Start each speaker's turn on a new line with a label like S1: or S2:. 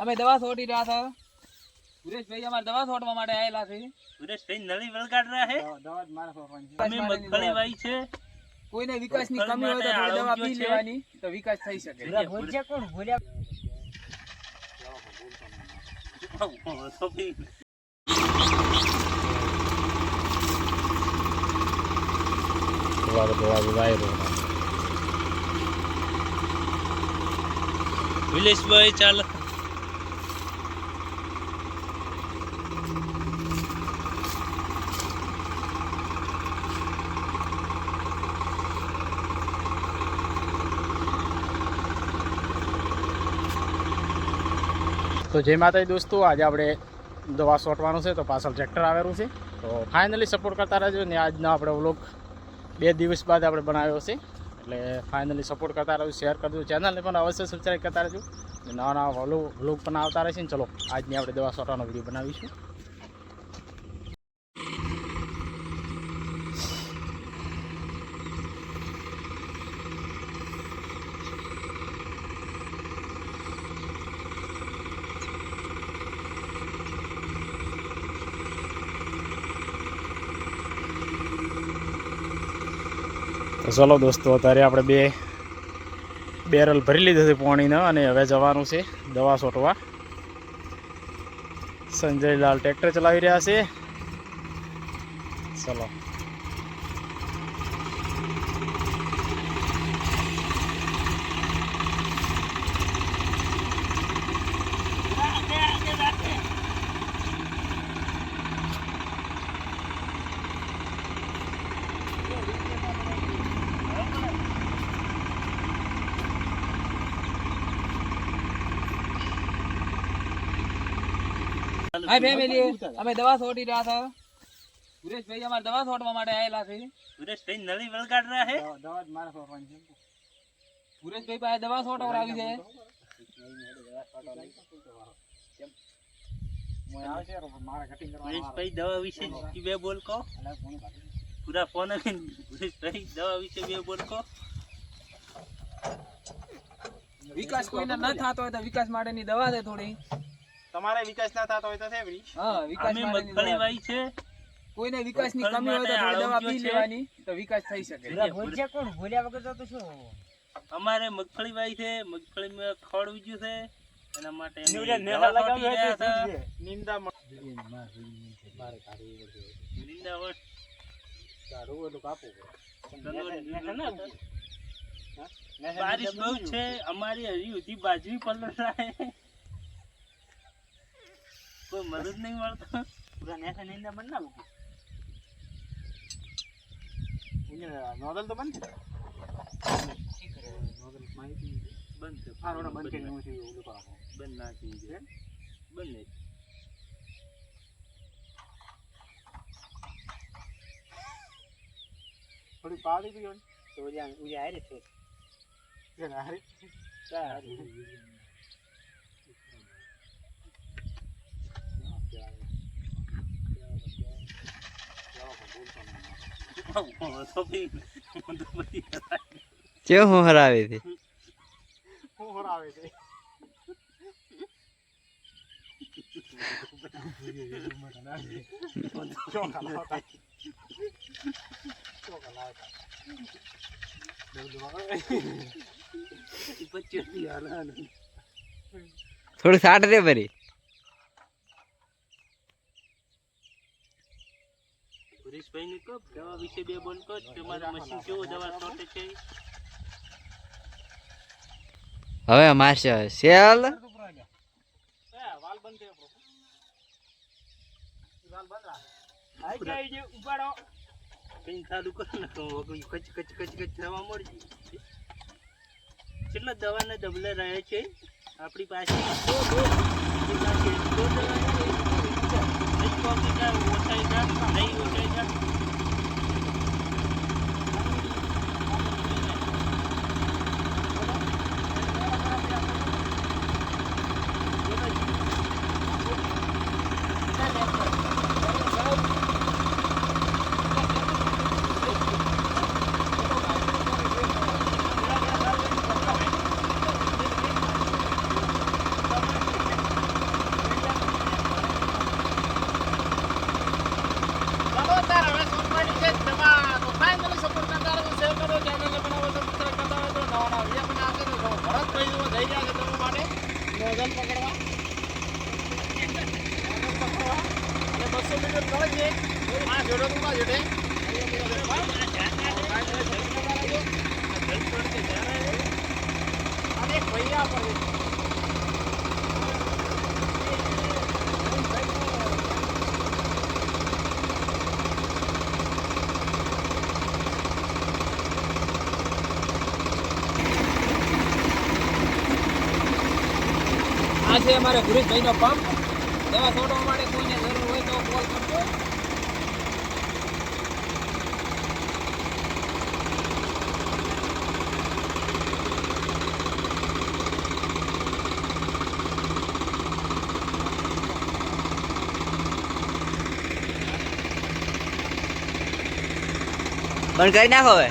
S1: અમે દવા છોટી રહ્યા હતા સુરેશભાઈ અમારે દવા છોટવા માટે આવેલા છે.
S2: સુરેશભાઈ નળી વળગાડ રહ્યા હે અમે મગફળી વાઈ છે.
S1: કોઈને વિકાસની કમી હોય તો થોડી દવા પી લેવાની તો વિકાસ થઈ શકે.
S2: સોંપી વિલેશભાઈ ચાલો.
S3: તો જય માતાજી દોસ્તો, આજે આપણે દવા સોટવાનું છે, તો પાછળ ટ્રેક્ટર આવેલું છે. તો ફાઇનલી સપોર્ટ કરતા રહેજો ને આજનો આપણે વ્લોગ બે દિવસ બાદ આપણે બનાવ્યો છે. એટલે ફાઇનલી સપોર્ટ કરતા રહેજો શેર કરજો ચેનલને પણ અવશ્ય સબસ્ક્રાઈબ કરતા રહેજો. નવા નવા વ્લોગ પણ આવતા રહેશે ને, ચલો, આજની આપણે દવા સોટવાનો વીડિયો બનાવીશું. તો ચલો દોસ્તો, અત્યારે આપણે બે બેરલ ભરી લીધું હતી પાણીને અને હવે જવાનું છે દવા છોટવા સંજયલાલ ટ્રેક્ટર ચલાવી રહ્યા છે. ચલો.
S1: હાય ફેમિલી અમે દવા છોડી રહ્યા હતા સુરેશભાઈ અમારે દવા છોડવા માટે આવેલા છે.
S2: સુરેશભાઈ નળી વળગાડ રહ્યા છે?
S1: સુરેશભાઈ પાસે દવા છોટવડાવી છે.
S2: સુરેશભાઈ દવા વિશે બે બોલ કહો. પૂરા ફોન સુરેશભાઈ દવા વિશે બે બોલ કહો.
S1: વિકાસ કોઈને ન થતો હોય તો વિકાસ માટેની દવા છે થોડી.
S3: તમારે વિકાસ ના થતો હોય તો છે
S1: હા વિકાસ
S2: મગફળી વાઈ છે.
S1: કોઈને વિકાસની કમી હોય તો થોડી દવા પી લેવાની તો વિકાસ થઈ શકે.
S2: અમારે મગફળી વાઈ છે. મગફળીમાં ખડ ઉગ્યું છે. એના માટે
S3: નિંદા
S2: નિંદા વટ બારિશ બહુ છે. અમારી હજી સુધી બાજરી પલર છે કોઈ મદદ નહીં મળતો.
S3: નોદલ તો બંધ છે?
S2: બંધ છે.
S3: હા બંધ કરીને હું થયું ઓલું પાકો
S2: બંધ ના થઈ છે બંધ નહીં.
S3: થોડી પાડી દીધી તો ઉજા ઉજા હારે છે. હારે.
S2: તો બી- તો બધી
S4: કેવું હું હરાવે છે
S3: હું હરાવે છે
S4: થોડું સાટ દે ભરી
S2: સુરેશભાઈ ને કહો દવા વિશે બે બોલ કહો તમારું મશીન કેવું દવા છોટે છે?
S4: હવે મારશે સેલ?
S2: કેટલા દવાના ડબલે રહે છે? આપણી પાસે કેટલા છે? તો દવા છે. નહીં કોફી કા, ઓછાઈ જાય નહીં ઓછાઈ કા.
S1: આ છે અમારે ગુરેશભાઈનો પંપ દવા છોડવા માટે કોઈને જરૂર હોય તો કોલ કરજો
S4: બંધ કરી નાખો હવે